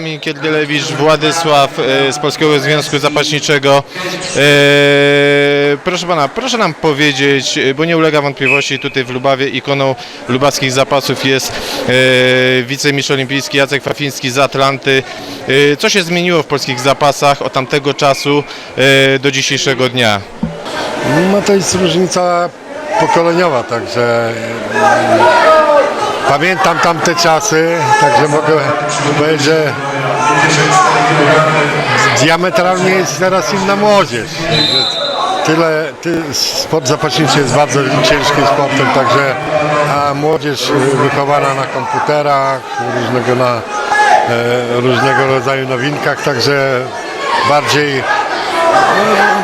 nami Kiergielewicz Władysław e, z Polskiego Związku Zapaśniczego. E, Proszę pana, proszę nam powiedzieć, e, bo nie ulega wątpliwości, tutaj w Lubawie ikoną lubawskich zapasów jest wicemistrz olimpijski Jacek Fafiński z Atlanty. Co się zmieniło w polskich zapasach od tamtego czasu do dzisiejszego dnia? No to jest różnica pokoleniowa, także pamiętam tamte czasy, także mogę powiedzieć, że diametralnie jest teraz inna młodzież. Tyle, ty, sport zapaśniczy jest bardzo ciężkim sportem, także a młodzież wychowana na komputerach, różnego, na, e, różnego rodzaju nowinkach, także bardziej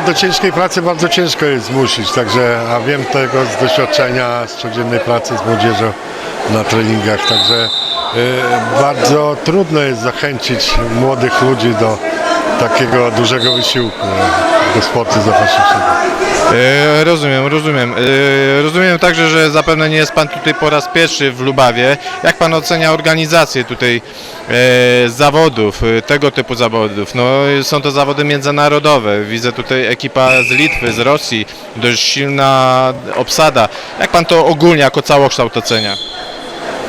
do ciężkiej pracy bardzo ciężko jest zmusić, także, a wiem tego z doświadczenia, z codziennej pracy z młodzieżą na treningach, także y, bardzo trudno jest zachęcić młodych ludzi do takiego dużego wysiłku, do sportu zapaśniczego. E, Rozumiem, rozumiem. E, Rozumiem także, że zapewne nie jest Pan tutaj po raz pierwszy w Lubawie. Jak Pan ocenia organizację tutaj e, zawodów, tego typu zawodów? No, są to zawody międzynarodowe. Widzę tutaj ekipa z Litwy, z Rosji, dość silna obsada. Jak Pan to ogólnie jako całokształt ocenia?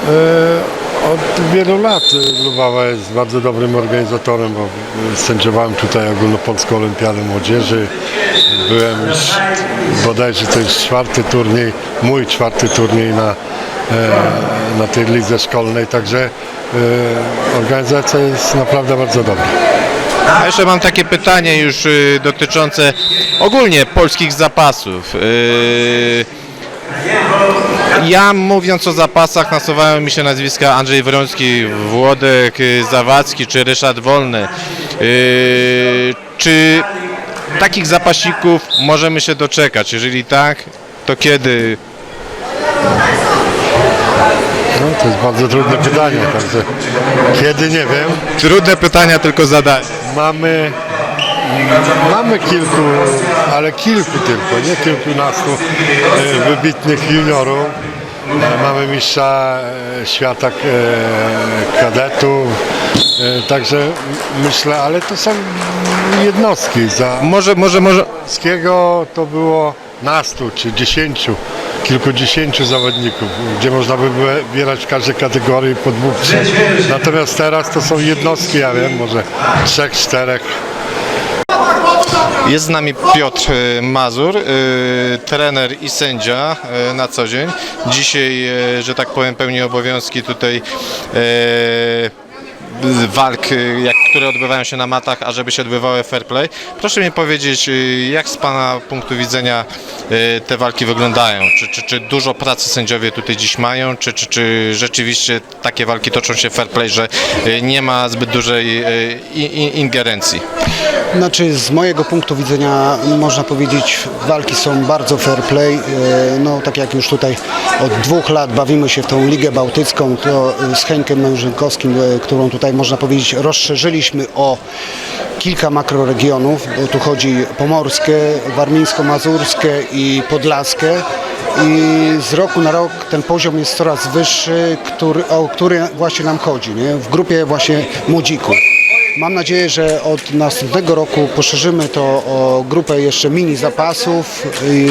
E, Od wielu lat Lubawa jest bardzo dobrym organizatorem, bo e, sędziowałem tutaj ogólnopolską olimpiadę młodzieży. Byłem już bodajże to jest czwarty turniej, mój czwarty turniej na, e, na tej lidze szkolnej, także organizacja jest naprawdę bardzo dobra. A jeszcze mam takie pytanie już y, dotyczące ogólnie polskich zapasów. Ja mówiąc o zapasach nasuwają mi się nazwiska Andrzej Wroński, Włodek y, Zawadzki czy Ryszard Wolny. Y, Czy takich zapasików możemy się doczekać? Jeżeli tak, to kiedy? No, to jest bardzo trudne pytanie, także kiedy nie wiem. Trudne pytania, tylko zadanie. Mamy, mamy kilku, ale kilku tylko, nie kilkunastu e, wybitnych juniorów. E, Mamy mistrza e, świata kadetów, także myślę, ale to są jednostki. Za Może, może, może, to było nastu czy dziesięciu, kilkudziesięciu zawodników, gdzie można by wybierać w każdej kategorii po dwóch. Natomiast teraz to są jednostki, ja wiem, może trzech, czterech. Jest z nami Piotr y, Mazur, y, trener i sędzia y, na co dzień. Dzisiaj, że tak powiem, pełni obowiązki tutaj walk, jak, które odbywają się na matach, a żeby się odbywały fair play. Proszę mi powiedzieć, y, jak z Pana punktu widzenia y, te walki wyglądają? Czy, czy, czy dużo pracy sędziowie tutaj dziś mają, czy, czy, czy rzeczywiście takie walki toczą się fair play, że y, nie ma zbyt dużej ingerencji? Znaczy z mojego punktu widzenia można powiedzieć walki są bardzo fair play. No tak jak już tutaj od dwóch lat bawimy się w tą Ligę Bałtycką, to z Henkiem Mężynkowskim, którą tutaj można powiedzieć rozszerzyliśmy o kilka makroregionów, bo tu chodzi pomorskie, warmińsko-mazurskie i podlaskie. I z roku na rok ten poziom jest coraz wyższy, który, o który właśnie nam chodzi, nie? w grupie właśnie młodzików. Mam nadzieję, że od następnego roku poszerzymy to o grupę jeszcze mini zapasów. I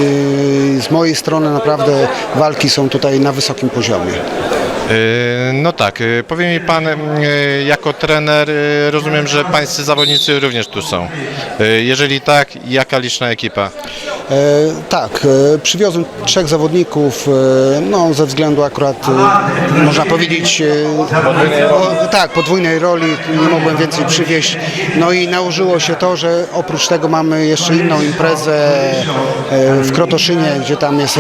z mojej strony naprawdę walki są tutaj na wysokim poziomie. Yy, No tak, yy, powie mi Pan, yy, jako trener, rozumiem, że Pańscy zawodnicy również tu są. Jeżeli tak, jaka liczna ekipa? E, tak, e, przywiozłem trzech zawodników, e, no ze względu akurat, można powiedzieć, o, tak, podwójnej roli, nie mogłem więcej przywieźć. No i nałożyło się to, że oprócz tego mamy jeszcze inną imprezę w Krotoszynie, gdzie tam jest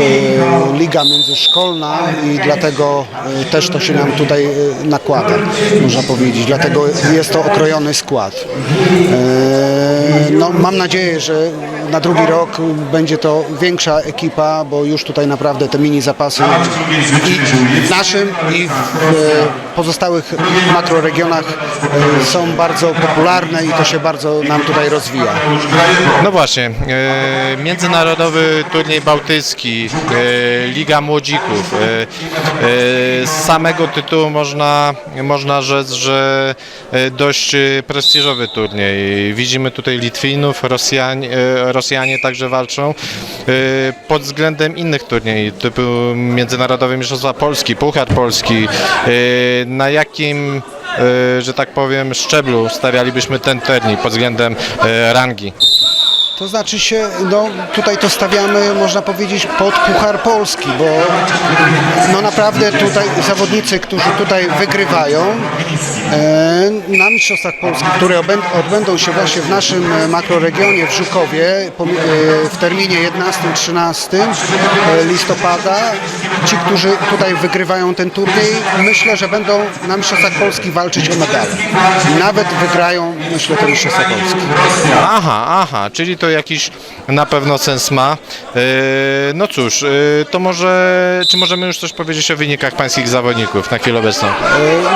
liga międzyszkolna i dlatego też to się nam tutaj nakłada, można powiedzieć. Dlatego jest to okrojony skład. No, mam nadzieję, że na drugi rok będzie to większa ekipa, bo już tutaj naprawdę te mini zapasy i w naszym i w e, pozostałych makroregionach e, są bardzo popularne i to się bardzo nam tutaj rozwija. No właśnie, e, międzynarodowy turniej bałtycki, e, Liga Młodzików. E, e, z samego tytułu można, można rzec, że dość prestiżowy turniej. Widzimy tutaj Litwinów, Rosjanie, e, Rosjanie także walczą. E, pod względem innych turniej, typu Międzynarodowe Mistrzostwa Polski, Puchar Polski, e, na jakim e, że tak powiem, szczeblu stawialibyśmy ten turniej pod względem rangi. To znaczy się, no tutaj to stawiamy, można powiedzieć, pod Puchar Polski, bo no naprawdę tutaj zawodnicy, którzy tutaj wygrywają e, na Mistrzostwach Polski, które odbędą się właśnie w naszym e, makroregionie w Żukowie pom- e, w terminie 11-13 e, listopada, ci, którzy tutaj wygrywają ten turniej, myślę, że będą na Mistrzostwach Polski walczyć o medale. Nawet wygrają, myślę, te Mistrzostwa Polski. Aha, aha, czyli to jakiś na pewno sens ma. E, No cóż, e, to może, czy możemy już coś powiedzieć o wynikach pańskich zawodników na chwilę obecną? E,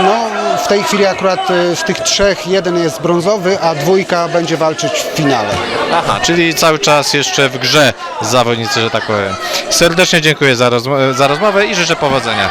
No, w tej chwili akurat z tych trzech jeden jest brązowy, a dwójka będzie walczyć w finale. Aha, czyli cały czas jeszcze w grze zawodnicy, że tak powiem. Serdecznie dziękuję za, rozmo- za rozmowę i życzę powodzenia.